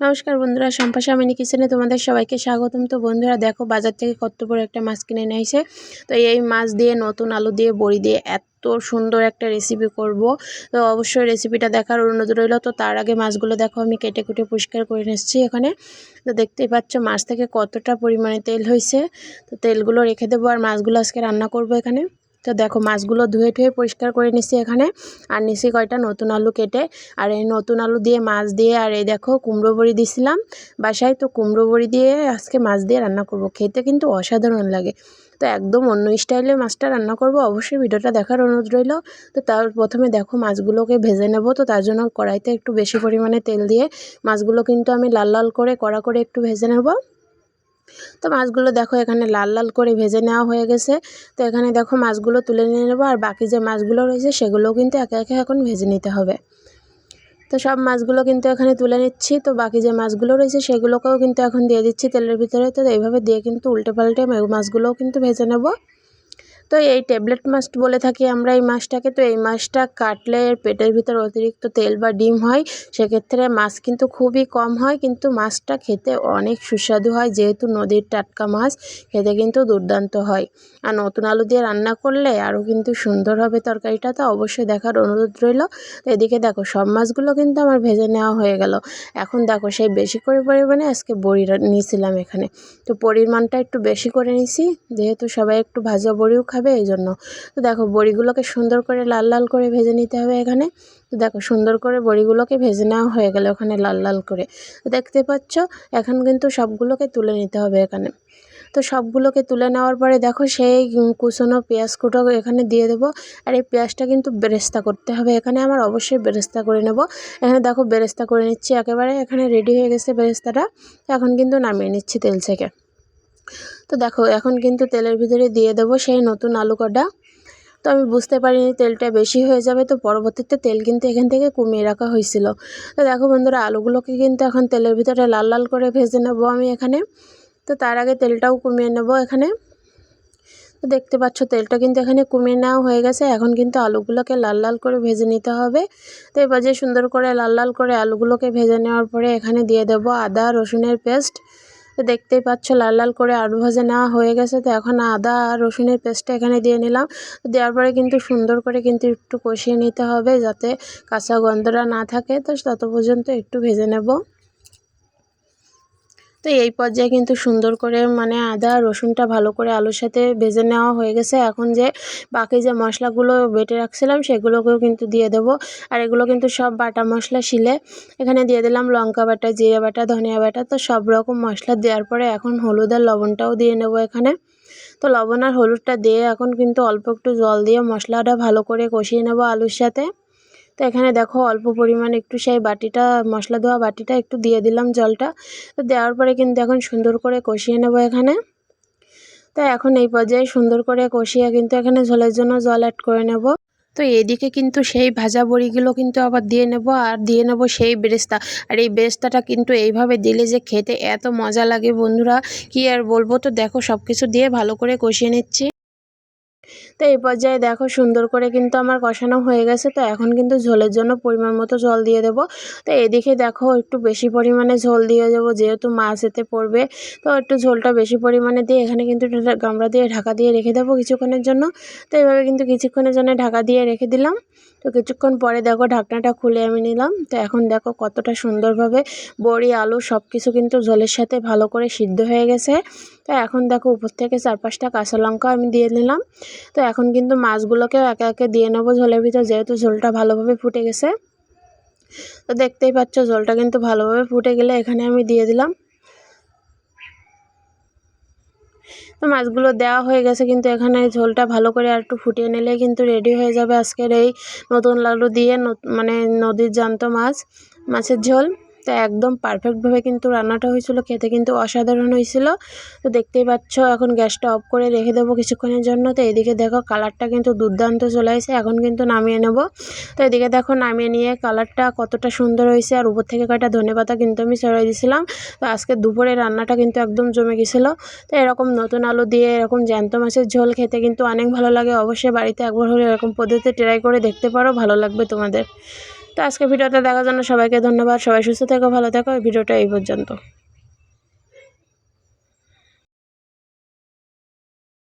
নমস্কার বন্ধুরা সম্পা সামিনী কিচেনে তোমাদের সবাইকে স্বাগতম। তো বন্ধুরা, দেখো বাজার থেকে কত বড় একটা মাছ কিনে নিয়ে এসে, তো এই মাছ দিয়ে, নতুন আলু দিয়ে, বড়ি দিয়ে এত সুন্দর একটা রেসিপি করব। তো অবশ্যই রেসিপিটা দেখার অনুরোধ রইল। তো তার আগে মাছগুলো দেখো, আমি কেটে কুটে পরিষ্কার করে নিচ্ছি এখানে। তো দেখতেই পাচ্ছ, মাছ থেকে কতটা পরিমাণে তেল হয়েছে। তো তেলগুলো রেখে দেবো আর মাছগুলো আজকে রান্না করব এখানে। তো দেখো মাছগুলো ধুয়ে ধুয়ে পরিষ্কার করে নিছি এখানে। আর নিচ্ছি কয়টা? নতুন আলু কেটে। আর এই নতুন আলু দিয়ে মাছ দিয়ে, আর এই দেখো কুমড়ো বড়ি দিছিলাম বাসায়। তো কুমড়ো বড়ি দিয়ে আজকে মাছ দিয়ে রান্না করব। খেতে কিন্তু অসাধারণ লাগে। তো একদম অন্য স্টাইলে মাছটা রান্না করব। অবশ্যই ভিডিওটা দেখার অনুরোধ রইল। তো তার প্রথমে দেখো মাছগুলোকে ভেজে নেব। তো তার জন্য কড়াইতে একটু বেশি পরিমাণে তেল দিয়ে মাছগুলো কিন্তু আমি লাল লাল করে, কড়া করে একটু ভেজে নেব। তো মাছগুলো দেখো এখানে লাল লাল করে ভেজে নেওয়া হয়ে গেছে। তো এখানে দেখো মাছগুলো তুলে নিয়ে নেব, আর বাকি যে মাছগুলো রয়েছে সেগুলোও কিন্তু একে একে এখন ভেজে নিতে হবে। তো সব মাছগুলো কিন্তু এখানে তুলে নিচ্ছি, তো বাকি যে মাছগুলো রয়েছে সেগুলোকেও কিন্তু এখন দিয়ে দিচ্ছি তেলের ভিতরে। তো এইভাবে দিয়ে কিন্তু উল্টে পাল্টে মাছগুলোও কিন্তু ভেজে নেব। তো এই ট্যাবলেট মাছ বলে থাকি আমরা এই মাছটাকে। তো এই মাছটা কাটলে পেটের ভিতর অতিরিক্ত তেল বা ডিম হয়, সেক্ষেত্রে মাছ কিন্তু খুবই কম হয়, কিন্তু মাছটা খেতে অনেক সুস্বাদু হয়, যেহেতু নদীর টাটকা মাছ, খেতে কিন্তু দুর্দান্ত হয়। আর নতুন আলু দিয়ে রান্না করলে আরও কিন্তু সুন্দর হবে তরকারিটা, তো অবশ্যই দেখার অনুরোধ রইল। তো এদিকে দেখো, সব মাছগুলো কিন্তু আমার ভেজে নেওয়া হয়ে গেল। এখন দেখো, সেই বেশি করে পরিমাণে আজকে বড়ি নিয়েছিলাম এখানে। তো পরিমাণটা একটু বেশি করে নিছি যেহেতু সবাই একটু ভাজা বড়িও খাবে। খাবে এই জন্য তো দেখো, বড়িগুলোকে সুন্দর করে লাল লাল করে ভেজে নিতে হবে এখানে। তো দেখো, সুন্দর করে বড়িগুলোকে ভেজে নেওয়া হয়ে গেল ওখানে লাল লাল করে। দেখতে পাচ্ছ, এখন কিন্তু সবগুলোকে তুলে নিতে হবে এখানে। তো সবগুলোকে তুলে নেওয়ার পরে দেখো, সেই কুচনো পেঁয়াজ কুটো এখানে দিয়ে দেবো। আর এই পেঁয়াজটা কিন্তু বেরেস্তা করতে হবে এখানে। আমার অবশ্যই বেরেস্তা করে নেব। এখানে দেখো, বেরেস্তা করে নিচ্ছি। একেবারে এখানে রেডি হয়ে গেছে বেরেস্তাটা। এখন কিন্তু নামিয়ে নিচ্ছি তেল থেকে। তো দেখো, এখন কিন্তু তেলের ভিতরে দিয়ে দেবো সেই নতুন আলু কটা। তো আমি বুঝতে পারিনি তেলটা বেশি হয়ে যাবে, তো পরবর্তীতে তেল কিন্তু এখান থেকে কমিয়ে রাখা হয়েছিল। তো দেখো বন্ধুরা, আলুগুলোকে কিন্তু এখন তেলের ভিতরে লাল লাল করে ভেজে নেব আমি এখানে। তো তার আগে তেলটাও কমিয়ে নেব এখানে। তো দেখতে পাচ্ছ, তেলটা কিন্তু এখানে কমিয়ে নেওয়া হয়ে গেছে। এখন কিন্তু আলুগুলোকে লাল লাল করে ভেজে নিতে হবে। তো এবার যে সুন্দর করে লাল লাল করে আলুগুলোকে ভেজে নেওয়ার পরে এখানে দিয়ে দেব আদা, রসুনের পেস্ট। তো দেখতেই পাচ্ছ, লাল লাল করে আলু ভাজা নেওয়া হয়ে গেছে। তো এখন আদা আর রসুনের পেস্টটা এখানে দিয়ে নিলাম। দেওয়ার পরে কিন্তু সুন্দর করে কিন্তু একটু কষিয়ে নিতে হবে যাতে কাঁচা গন্ধটা না থাকে। তো তত পর্যন্ত একটু ভেজে নেব। তো এই পর্যায়ে কিন্তু সুন্দর করে মানে আদা, রসুনটা ভালো করে আলুর সাথে ভেজে নেওয়া হয়ে গেছে। এখন যে বাকি যে মশলাগুলো বেটে রাখছিলাম সেগুলোকেও কিন্তু দিয়ে দেব। আর এগুলো কিন্তু সব বাটা মশলা শিলে এখানে দিয়ে দিলাম লঙ্কা বাটা, জিরে বাটা, ধনিয়া বাটা। তো সব রকম মশলা দেওয়ার পরে এখন হলুদ আর লবণটাও দিয়ে নেব এখানে। তো লবণ আর হলুদটা দিয়ে এখন কিন্তু অল্প একটু জল দিয়ে মশলাটা ভালো করে কষিয়ে নেব আলুর সাথে। তো এখানে দেখো অল্প পরিমাণ একটু সেই বাটিটা, মশলা দেওয়া বাটিটা একটু দিয়ে দিলাম জলটা। তো দেওয়ার পরে কিন্তু এখন সুন্দর করে কষিয়ে নেব এখানে। তো এখন এই পর্যায়ে সুন্দর করে কষিয়ে কিন্তু এখানে ঝোলের জন্য জল অ্যাড করে নেব। তো এদিকে কিন্তু সেই ভাজা বড়িগুলো কিন্তু আবার দিয়ে নেব, আর দিয়ে নেব সেই বেরেস্তা। আর এই বেরেস্তাটা কিন্তু এইভাবে দিলে যে খেতে এত মজা লাগে বন্ধুরা, কি আর বলব? তো দেখো সব কিছু দিয়ে ভালো করে কষিয়ে নিচ্ছি। তো এই পর্যায়ে দেখো সুন্দর করে কিন্তু আমার কষানো হয়ে গেছে। তো এখন কিন্তু ঝোলের জন্য পরিমাণ মতো জল দিয়ে দেবো। তো এদিকে দেখো একটু বেশি পরিমাণে ঝোল দিয়ে দেবো, যেহেতু মাছ এতে পড়বে। তো একটু ঝোলটা বেশি পরিমাণে দিয়ে এখানে কিন্তু গামলা দিয়ে ঢাকা দিয়ে রেখে দেবো কিছুক্ষণের জন্য। তো এইভাবে কিন্তু কিছুক্ষণের জন্য ঢাকা দিয়ে রেখে দিলাম। তো কিছুক্ষণ পরে দেখো ঢাকনাটা খুলে আমি নিলাম। তো এখন দেখো কতটা সুন্দরভাবে বড়ি, আলু সব কিছু কিন্তু ঝোলের সাথে ভালো করে সিদ্ধ হয়ে গেছে। তো এখন দেখো উপর থেকে চার পাঁচটা কাঁচা লঙ্কা আমি দিয়ে নিলাম তো এখন কিন্তু মাছগুলোকেও একে একে দিয়ে নেব ঝোলের ভিতর, যেহেতু ঝোলটা ভালোভাবে ফুটে গেছে। তো দেখতেই পাচ্ছ ঝোলটা কিন্তু ভালোভাবে ফুটে গেলে এখানে আমি দিয়ে দিলাম। তো মাছগুলো দেওয়া হয়ে গেছে, কিন্তু এখানে ঝোলটা ভালো করে আর একটু ফুটিয়ে নিলে কিন্তু রেডি হয়ে যাবে আজকের এই নতুন লাডু দিয়ে মানে নদীর জ্যান্ত মাছ, মাছের ঝোল। তো একদম পারফেক্টভাবে কিন্তু রান্নাটা হয়েছিল, খেতে কিন্তু অসাধারণ হয়েছিল। তো দেখতেই পাচ্ছ, এখন গ্যাসটা অফ করে রেখে দেবো কিছুক্ষণের জন্য। তো এদিকে দেখো কালারটা কিন্তু দুর্দান্ত চলে আসে, এখন কিন্তু নামিয়ে নেব। তো এদিকে দেখো নামিয়ে নিয়ে কালারটা কতটা সুন্দর হয়েছে, আর উপর থেকে কয়টা ধনে পাতা কিন্তু আমি ছড়াই দিয়েছিলাম। তো আজকে দুপুরে রান্নাটা কিন্তু একদম জমে গেছিল। তো এরকম নতুন আলু দিয়ে এরকম জ্যান্ত মাছের ঝোল খেতে কিন্তু অনেক ভালো লাগে। অবশ্যই বাড়িতে একবার হলে এরকম পদ্ধতিতে ট্রাই করে দেখতে পারো, ভালো লাগবে তোমাদের। তো আজকে ভিডিওটা দেখার জন্য সবাইকে ধন্যবাদ। সবাই সুস্থ থেকো, ভালো থেকো। ভিডিওটা এই পর্যন্ত।